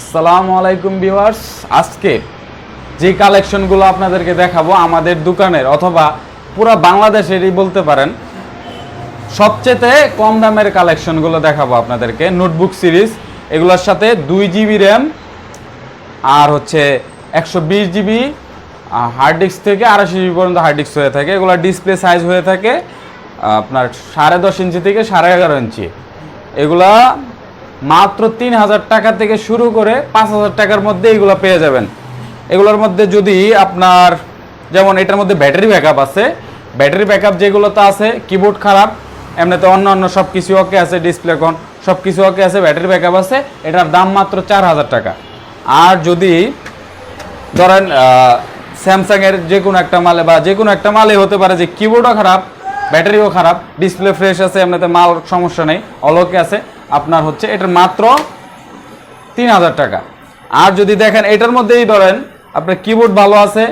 আসসালামু আলাইকুম ভিউয়ার্স। আজকে যে কালেকশনগুলো আপনাদেরকে দেখাবো আমাদের দোকানের অথবা পুরো বাংলাদেশেরই বলতে পারেন সবচেয়ে কম দামের কালেকশনগুলো দেখাবো আপনাদেরকে। নোটবুক সিরিজ, এগুলোর সাথে দুই জিবি র্যাম আর হচ্ছে একশো বিশ জিবি হার্ড ডিস্ক থেকে আড়াইশো জিবি পর্যন্ত হার্ড ডিস্ক হয়ে থাকে। এগুলো ডিসপ্লে সাইজ হয়ে থাকে, আপনার সাড়ে দশ ইঞ্চি থেকে সাড়ে এগারো ইঞ্চি। এগুলা মাত্র তিন হাজার টাকা থেকে শুরু করে পাঁচ হাজার টাকার মধ্যে এগুলো পেয়ে যাবেন। এগুলোর মধ্যে যদি আপনার, যেমন এটার মধ্যে ব্যাটারি ব্যাকআপ আছে। ব্যাটারি ব্যাকআপ যেগুলোতে আছে কিবোর্ড খারাপ, এমনিতে অন্য অন্য সব কিছু ওকে আছে ডিসপ্লে কোন সব কিছু ওকে আছে, ব্যাটারি ব্যাকআপ আছে, এটার দাম মাত্র চার হাজার টাকা। আর যদি ধরেন স্যামসাংয়ের যে কোনো একটা মালে বা যে কোনো একটা মালে হতে পারে যে কিবোর্ডও খারাপ, ব্যাটারিও খারাপ ডিসপ্লে ফ্রেশ আছে, এমনিতে মাল সমস্যা নেই অলোকে আছে। আপনার হচ্ছে এটার মাত্র তিন হাজার টাকা। আর যদি দেখেন এটার মধ্যেই ধরেন, আপনার কিবোর্ড ভালো আছে,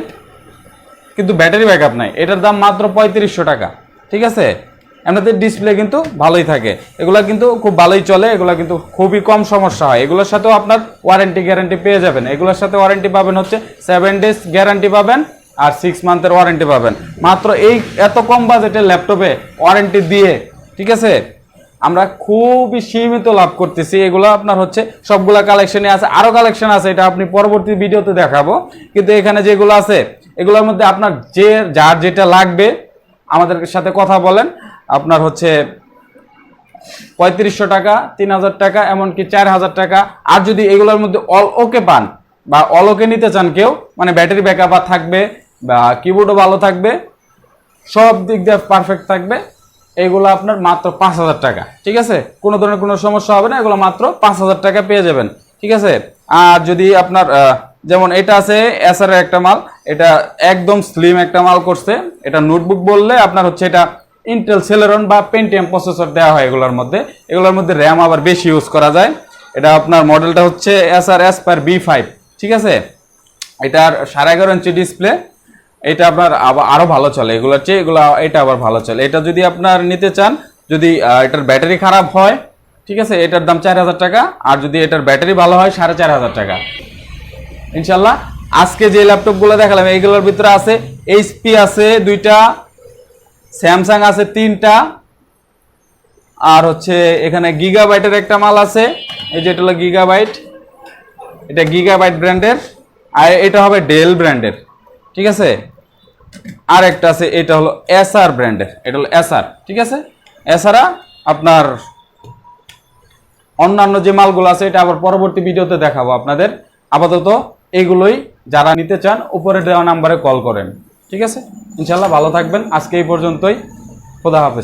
কিন্তু ব্যাটারি ব্যাকআপ নাই। এটার দাম মাত্র পঁয়ত্রিশশো টাকা, ঠিক আছে? এমনিতে ডিসপ্লে কিন্তু ভালোই থাকে। এগুলো কিন্তু খুব ভালোই চলে, এগুলো কিন্তু খুবই কম সমস্যা হয়। এগুলোর সাথেও আপনার ওয়ারেন্টি গ্যারান্টি পেয়ে যাবেন। এগুলোর সাথে ওয়ারেন্টি পাবেন হচ্ছে সেভেন ডেজ গ্যারান্টি পাবেন আর সিক্স মান্থের ওয়ারেন্টি পাবেন। মাত্র এই এত কম বাজেটের ল্যাপটপে ওয়ারেন্টি দিয়ে, ঠিক আছে? আমরা খুবই সীমিত লাভ করতেছি। এগুলো আপনার হচ্ছে সবগুলা কালেকশনে আছে। আরও কালেকশন আছে, এটা আপনি পরবর্তী ভিডিওতে দেখাবো। কিন্তু এখানে যেগুলো আছে, এগুলোর মধ্যে আপনার যে, যার যেটা লাগবে, আমাদের সাথে কথা বলেন। আপনার হচ্ছে পঁয়ত্রিশশো টাকা, তিন হাজার টাকা, এমনকি চার হাজার টাকা। আর যদি এগুলোর মধ্যে অল ওকে পান, বা অল ওকে নিতে চান কেউ মানে ব্যাটারি ব্যাকআপ থাকবে, বা কিবোর্ডও ভালো থাকবে, সব দিক দিয়ে পারফেক্ট থাকবে। এগুলো আপনার মাত্র পাঁচ হাজার টাকা, ঠিক আছে? কোনো ধরনের কোনো সমস্যা হবে না, এগুলো মাত্র পাঁচ হাজার টাকা পেয়ে যাবেন, ঠিক আছে? আর যদি আপনার যেমন এটা আছে এসআর একটা মাল, এটা একদম স্লিম একটা মাল করছে, এটা নোটবুক বললে আপনার হচ্ছে এটা ইন্টেল সেলেরন বা পেন্টিএম প্রসেসর দেওয়া হয় এগুলোর মধ্যে এগুলোর মধ্যে র্যাম আবার বেশি ইউজ করা যায়। এটা আপনার মডেলটা হচ্ছে SR S per B five ঠিক আছে? এটার সাড়ে এগারো ইঞ্চি ডিসপ্লে এটা আপনার আবার আরও ভালো চলে। এগুলোর চেয়ে এগুলো, এটা আবার ভালো চলে। এটা যদি আপনার নিতে চান, যদি এটার ব্যাটারি খারাপ হয়, ঠিক আছে, এটার দাম চার হাজার টাকা, আর যদি এটার ব্যাটারি ভালো হয়, সাড়ে চার হাজার টাকা। ইনশাল্লাহ, আজকে যে ল্যাপটপগুলো দেখালাম, এইগুলোর ভিতরে আছে এইচপি আছে দুইটা, স্যামসাং আছে তিনটা, আর হচ্ছে এখানে গিগাবাইটের একটা মাল আছে। এই যে এটা হলো গিগাবাইট। এটা গিগাবাইট ব্র্যান্ডের, আর এটা হবে ডেল ব্র্যান্ডের, ঠিক আছে? আর একটা আছে, এটা হলো এসআর ব্র্যান্ডের এটা হলো এসআর ঠিক আছে? এছাড়া আপনার অন্যান্য যে মালগুলো আছে, এটা আবার পরবর্তী ভিডিওতে দেখাবো আপনাদের। আপাতত এগুলোই যারা নিতে চান, উপরে দেওয়া নাম্বারে কল করেন, ঠিক আছে? ইনশাল্লাহ ভালো থাকবেন। আজকে এই পর্যন্তই। খোদা হাফেজ।